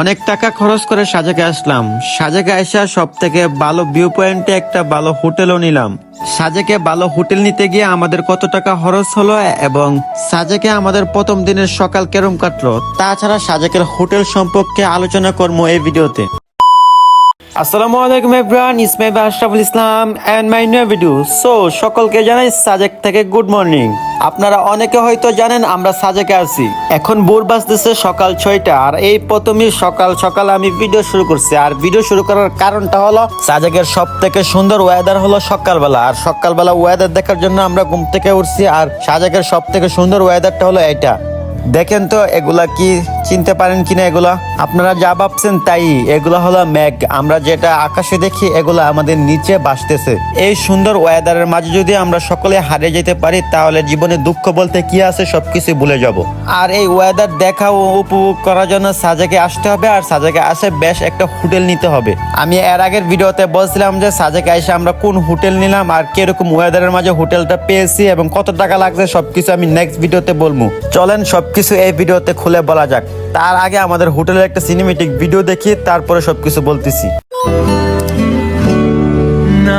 অনেক টাকা খরচ করে সাজেকে আসলাম। সাজেকে আসা সব থেকে ভালো ভিউ পয়েন্টে একটা ভালো হোটেলও নিলাম। সাজেকে ভালো হোটেল নিতে গিয়ে আমাদের কত টাকা খরচ হলো এবং সাজেকে আমাদের প্রথম দিনের সকাল কেরম কাটলো, তাছাড়া সাজেকের হোটেল সম্পর্কে আলোচনা করব এই ভিডিওতে আসসালামু আলাইকুম everyone Ismail Ashraful Islam and my new video so সকলকে জানাই সাজেক থেকে গুড মর্নিং আপনারা অনেকে হয়তো জানেন আমরা সাজেকে আছি। এখন ভোর বাজতেছে সকাল ছয়টা, আর এই প্রথমই সকাল সকাল আমি ভিডিও শুরু করছি। আর ভিডিও শুরু করার কারণটা হলো, সাজেকের সব থেকে সুন্দর ওয়েদার হলো সকালবেলা। আর সকালবেলা ওয়েদার দেখার জন্য আমরা ঘুম থেকে উঠছি, আর সাজেকের সব থেকে সুন্দর ওয়েদারটা হলো এটা দেখেন তো, এগুলা কি চিনতে পারেন কিনা এগুলা? আপনারা যা ভাবছেন তাই, এগুলা হলো মেঘ। আমরা যেটা আকাশে দেখি, এগুলা আমাদের নিচে ভাসতেছে। এই সুন্দর ওয়েদারের মাঝে যদি আমরা সকলে হারিয়ে যেতে পারি, তাহলে জীবনে দুঃখ বলতে কি আছে সবকিছু ভুলে যাব। আর এই ওয়েদার দেখা ও উপভোগ করার জন্য সাজেকে আসতে হবে, আর সাজাকে আসে বেশ একটা হোটেল নিতে হবে। আমি এর আগের ভিডিওতে বলছিলাম যে, সাজেকে এসে আমরা কোন হোটেল নিলাম, আর কীরকম ওয়েদারের মাঝে হোটেলটা পেয়েছি এবং কত টাকা লাগছে, সবকিছু আমি নেক্সট ভিডিওতে বলব। চলেন সবকিছু এই ভিডিওতে খুলে বলা যাক। তার আগে আমাদের হোটেলের একটা সিনেমেটিক ভিডিও দেখি, তারপরে সবকিছু বলতেছি।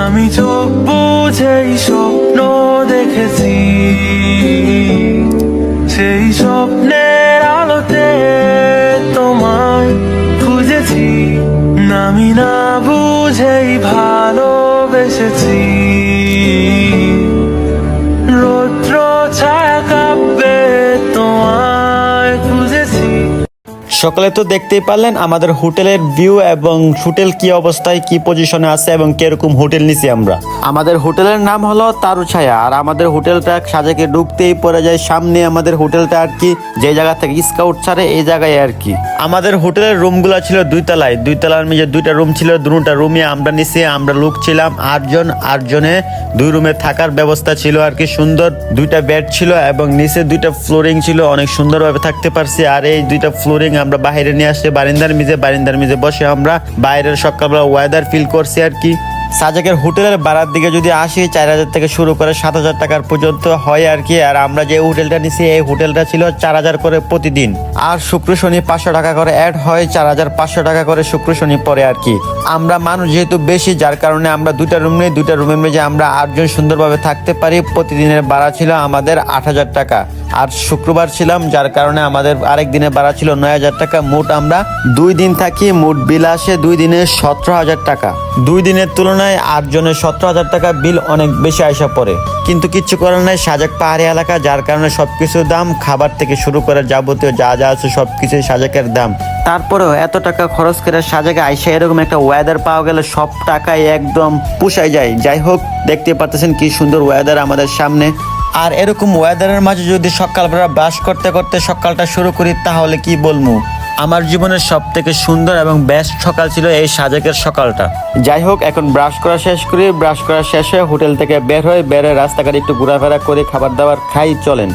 আমি চোখ বুঝেই স্বপ্ন দেখেছি। সেই স্বপ্নের আলোতে তোমায় খুঁজেছি। আমি না বুঝেই ভালোবেসেছি। সকালে তো দেখতেই পারলেন আমাদের হোটেলের ভিউ এবং হোটেল কি অবস্থায়, কি পজিশনে আছে এবং কীরকম হোটেল নিছি আমরা। আমাদের হোটেলের নাম হলো তারুছায়া, আর আমাদের হোটেলটা সাজাকে ঢুকতেই পড়ে যায় সামনে আমাদের হোটেলটা আর কি, যে জায়গা থেকে স্কাউট ছাড়ে এই জায়গায় আর কি। আমাদের হোটেলের রুমগুলো ছিল দুই তলায় দুই তলার মেঝে দুইটা রুম ছিল, দুটা রুমে আমরা নিছি, আমরা লোক ছিলাম আটজন, আটজনে দুই রুমে থাকার ব্যবস্থা ছিল আর কি সুন্দর। দুইটা বেড ছিল এবং নিচে দুইটা ফ্লোরিং ছিল, অনেক সুন্দরভাবে থাকতে পারছি, আর এই দুইটা ফ্লোরিং আমরা বাইরে নিয়ে আসছি, বারিন্দার মিজে বারিন্দার মিজে বসে আমরা বাইরের সকালবেলা ওয়েদার ফিল করছি আর কি। সাজেকের হোটেলের ভাড়ার দিকে যদি আসি, চার হাজার থেকে শুরু করে সাত হাজার টাকার পর্যন্ত হয় আর কি। আর আমরা যে হোটেলটা নিছি, এই হোটেলটা ছিল চার হাজার করে প্রতিদিন। আর শুক্র, শনি পাঁচশো টাকা করে অ্যাড হয়, চার হাজার পাঁচশো টাকা করে শুক্র, শনি পরে আর কি। আমরা মানুষ যেহেতু বেশি, যার কারণে আমরা দুইটা রুম নিই, দুইটা রুমের মেঝে আমরা আটজন সুন্দরভাবে থাকতে পারি, প্রতিদিনের ভাড়া ছিল আমাদের আট হাজার টাকা। আর শুক্রবার ছিলাম, যার কারণে আমাদের আরেক দিনের ভাড়া ছিল নয় হাজার টাকা। মোট আমরা দুই দিন থাকি, মোট বিল আসে দুই দিনে সতেরো হাজার টাকা। দুই দিনের তুলনায় আট জনের সতেরো হাজার টাকা বিল অনেক বেশি আসা পড়ে। কিন্তু কিচ্ছু করার নাই সাজাক পাহাড়ি এলাকা, যার কারণে সবকিছুর দাম খাবার থেকে শুরু করে যাবতীয় যা যা আছে সবকিছুই সাজাকের দাম। তারপরেও এত টাকা খরচ করে সাজেকে আইসা এরকম একটা ওয়েদার পাওয়া গেলে সব টাকাই একদম পুষাই যায়। যাই হোক, দেখতে পাচ্ছেন কি সুন্দর ওয়েদার আমাদের সামনে। আর এরকম ওয়েদারের মাঝে যদি সকালবেলা ব্রাশ করতে করতে সকালটা শুরু করি, তাহলে কি বলব? আমার জীবনের সব থেকে সুন্দর এবং বেস্ট সকাল ছিল এই সাজেকের সকালটা। যাই হোক, এখন ব্রাশ করা শেষ করি। ব্রাশ করা শেষ হয়ে হোটেল থেকে বের হয়ে বের হয়ে রাস্তাঘাটে একটু ঘোরাফেরা করে খাবার দাবার খাই, চলেন।